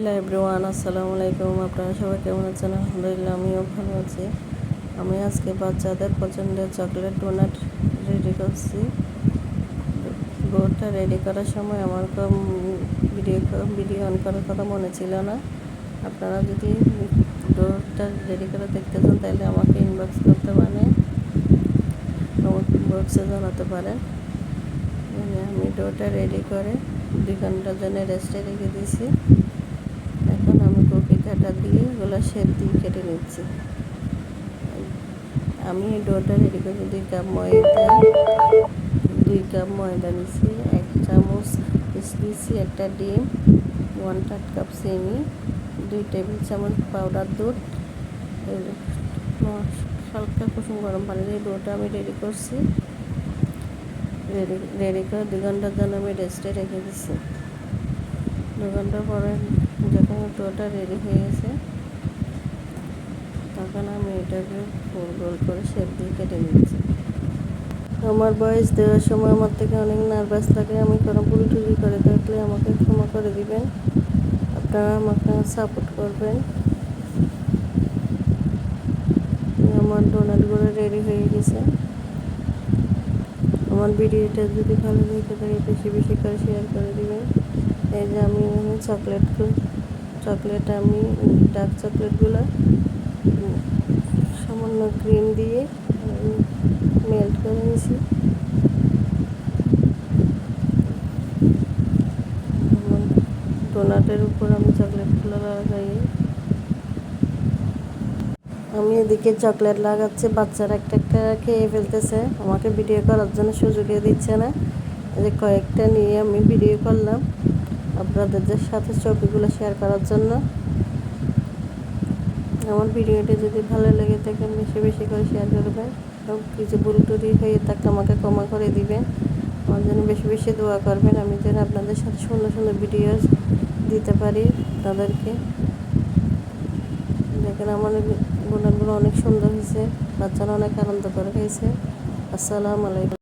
Hello everyone, আসসালামু আলাইকুম। আপনারা সবাই কেমন আছেন? আলহামদুলিল্লাহ, আমিও ভালো আছি। আমি আজকে বাচ্চাদের পছন্দের চকলেট ডোনাট রেডি করছি। ডোরটা রেডি করার সময় আমার ভিডিও ভিডিও অন করার কথা মনে ছিল না। আপনারা যদি ডোরটা রেডি করে দেখতে চান, তাহলে আমাকে ইনবক্স করতে পারেন। আমাকে ইনবক্সে জানাতে পারেন। আমি ডোরটা রেডি করে দুই ঘণ্টার জন্য রেস্টে রেখে দিয়েছি এখন আমি কপি কাটা ওগুলো শেপ দিয়ে কেটে নিচ্ছি। আমি ডোটা রেডি করছি দুই কাপ ময়দা, দুই কাপ ময়দা নিচ্ছি এক চামচ দিচ্ছি একটা ডিম ওয়ান থার্ড কাপ চিনি, দুই টেবিল চামচ পাউডার দুধ হালকা কুসুম গরম পানি দিয়ে ডোটা আমি রেডি করছি। রেডি রেডি করে দু ঘণ্টার জন্য আমি রেস্টে রেখে দিচ্ছি দু ঘণ্টা পরে যখন ডোটা রেডি হয়ে গেছে তখন আমি এটাকে গোল গোল করে শেপ দিয়ে কেটে নিচ্ছি। আমার বয়স দেওয়ার সময় আমার থেকে অনেক নার্ভাস লাগে। আমি কোনো ভুল টুরি করে থাকলে আমাকে ক্ষমা করে দিবেন। আপনারা আমাকে সাপোর্ট করবেন। আমার ডোনাটগুলো রেডি হয়ে গেছে। আমার ভিডিওটা যদি ভালো লেগে থাকে, বেশি বেশি করে শেয়ার করে দিবেন। এই যে আমি চকলেট চকলেট আমি ডার্ক চকলেটগুলো সামান্য ক্রিম দিয়ে মেল্ট করে নিয়েছি। ডোনাটের উপর আমি চকলেটগুলো লাগাই। আমি এদিকে চকলেট লাগাচ্ছি, বাচ্চারা একটা একটা খেয়ে ফেলতেছে। আমাকে ভিডিও করার জন্য সুযোগও দিচ্ছে না। যে কয়েকটা নিয়ে আমি ভিডিও করলাম আপনাদের সাথে, ছবিগুলো শেয়ার করার জন্য। আমার ভিডিওটি যদি ভালো লেগে থাকে, বেশি বেশি করে শেয়ার করবেন কিছু ভুল টুরি হয়ে থাকলে আমাকে ক্ষমা করে দিবেন। আমার জন্য বেশি বেশি দোয়া করবেন। আমি যেন আপনাদের সাথে সুন্দর সুন্দর ভিডিও দিতে পারি তাদেরকে দেখেন আমার বোনারগুলো অনেক সুন্দর হয়েছে। বাচ্চারা অনেক আনন্দ করে হয়েছে আসসালামু আলাইকুম।